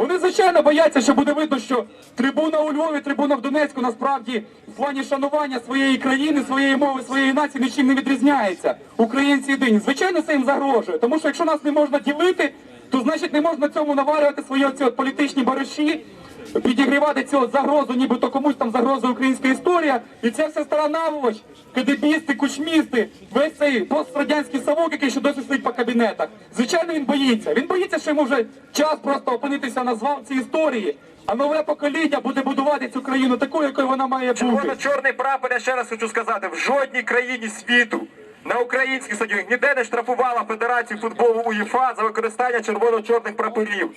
Вони звичайно бояться, що буде видно, що трибуна у Львові, трибуна в Донецьку насправді в плані шанування своєї країни, своєї мови, своєї нації нічим не відрізняється. Українці єдині. Звичайно, це їм загрожує, тому що якщо нас не можна ділити, то значить не можна цьому наварювати свої оці от політичні бариші, підігрівати цю загрозу, нібито комусь там загроза українська історія. І це все стара наволоч, кадебісти, кучмісти, весь цей пострадянський совок, який ще досі сидить по кабінетах. Звичайно, він боїться. Він боїться, що йому вже час просто опинитися на звалці історії. А нове покоління буде будувати цю країну такою, якою вона має бути. Червоно-чорний прапор, я ще раз хочу сказати, в жодній країні світу на українських стадіонах ніде не штрафувала Федерацію футболу УЄФА за використання червоно-чорних прапорів.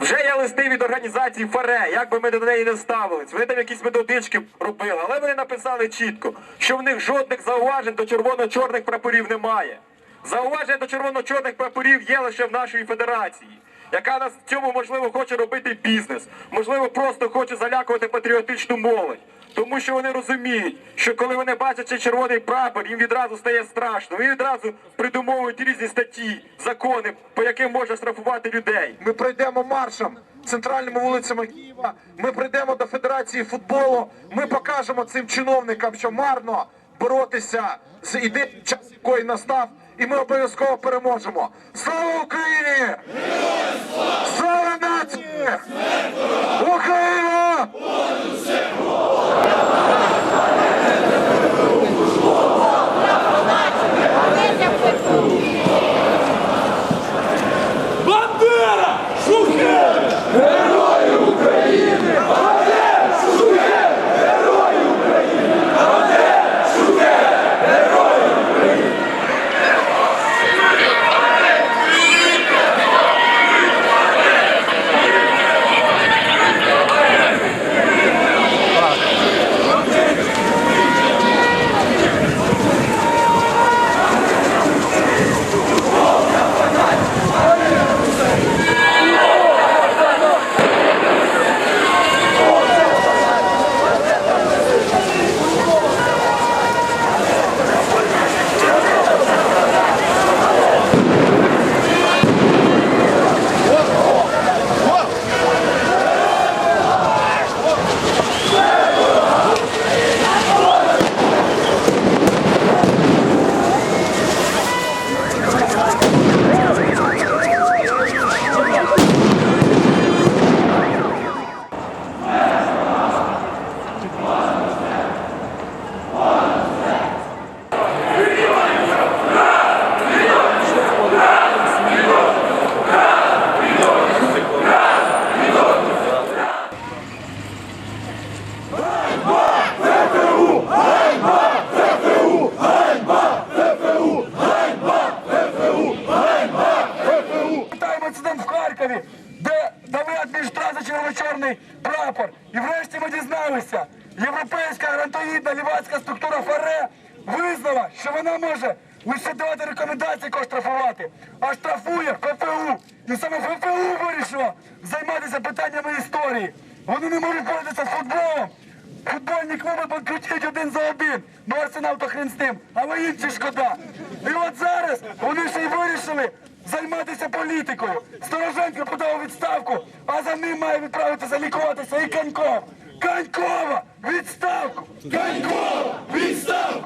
Вже є листи від організації ФАРЕ, як би ми до неї не ставились. Вони там якісь методички робили, але вони написали чітко, що в них жодних зауважень до червоно-чорних прапорів немає. Зауваження до червоно-чорних прапорів є лише в нашій федерації, яка нас в цьому можливо хоче робити бізнес, можливо, просто хоче залякувати патріотичну молодь. Тому що вони розуміють, що коли вони бачать червоний прапор, їм відразу стає страшно. Вони відразу придумовують різні статті, закони, по яким можна штрафувати людей. Ми пройдемо маршем центральними вулицями Києва. Ми прийдемо до Федерації футболу. Ми покажемо цим чиновникам, що марно боротися з ідеєю, час якої настав, і ми обов'язково переможемо. Слава Україні! Слава нації! Врешті європейська грантоїдна лівацька структура ФАРЕ визнала, що вона може лише давати рекомендації, кого штрафувати, а штрафує ФПУ. І саме ФПУ вирішило займатися питаннями історії. Вони не можуть боротися з футболом. Футбольні клуби банкрутують один за один. Ну арсенал то хрен з тим, але інші шкода. І от зараз вони ще й вирішили займатися політикою. Стороженко подав відставку, а за ним має відправитися лікуватися і Каньков. Канькова! Відставку! Конькова! Відставку!